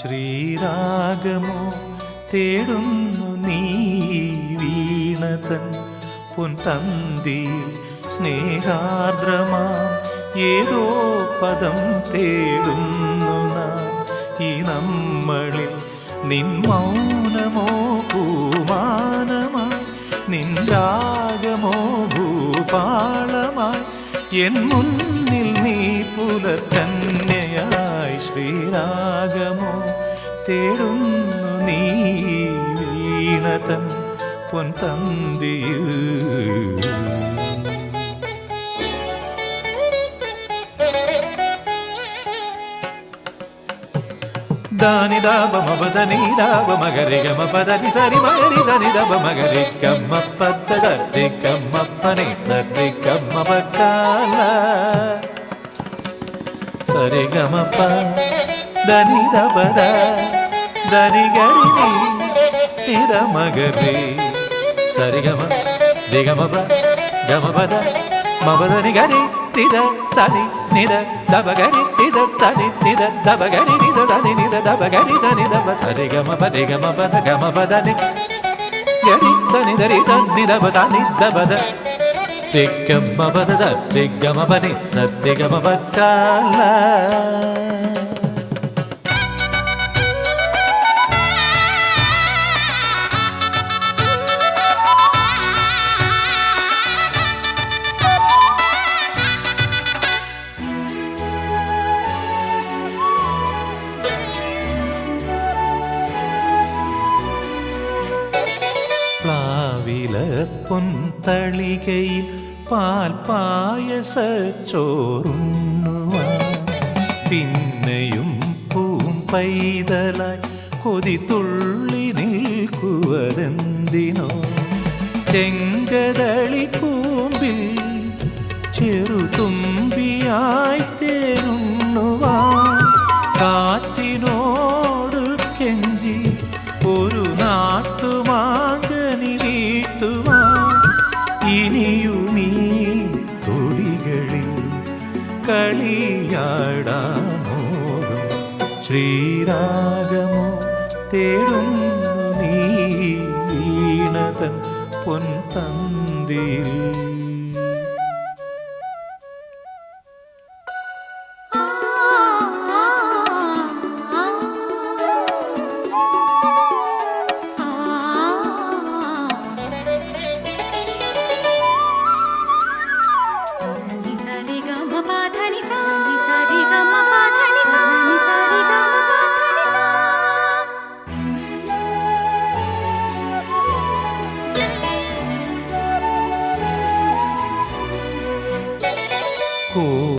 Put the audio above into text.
ശ്രീരാഗമോ തേടുന്നു നീ വീണതൻ പൊൻതന്തിയിൽ സ്നേഹാർദ്രമാ. ഏതോ പദം തേടുന്നു നാം. ഈ നമ്മളിൽ നിൻ മൗനമോ പൂമാനമായി നിൻ രാഗമോ ഭൂപാളമായി എൻ മുന്നിൽ നീ പുലർത്തന്നെ തേടുന്നു നീ വീണതൻ പൊൻതന്തിയിൽ దాని దాబ మబదని దాబ మగరి గమ పదని సరి మగరి దని దబ మగరి కమ్మ పద్ద దరి కమ్మ పని సరి కమ్మ పక్కాల సరి గమ ప దని దబద సరిగరి నిరమగరి సరిగమ దిగమబ గమబద మబదని గరి నిద సని నిద దబగరి నిద సని నిద దబగరి నిద దని నిద దబగరి దని దబ సరిగమ పదిగమ పద గమ పదని గరి సని దరి తన్ని దబ సని దబద திக்கம் பத சத்திகமபனி சத்திகமபத்தால പൊൻതളികയിൽ പാൽ പായസ ചോറുണ്ണുവാൻ പിന്നെയും പൂം പൈതലായി കൊതി തുള്ളി നിൽക്കുവതെന്തിനോ. ചെങ്കതളി കൂമ്പിൽ ഇനിയുമീ തൊടികളിൽ കളിയാടാമോ ശ്രീരാഗമോ തേടും നീ വീണതൻ പൊൻതന്തിയിൽ. কো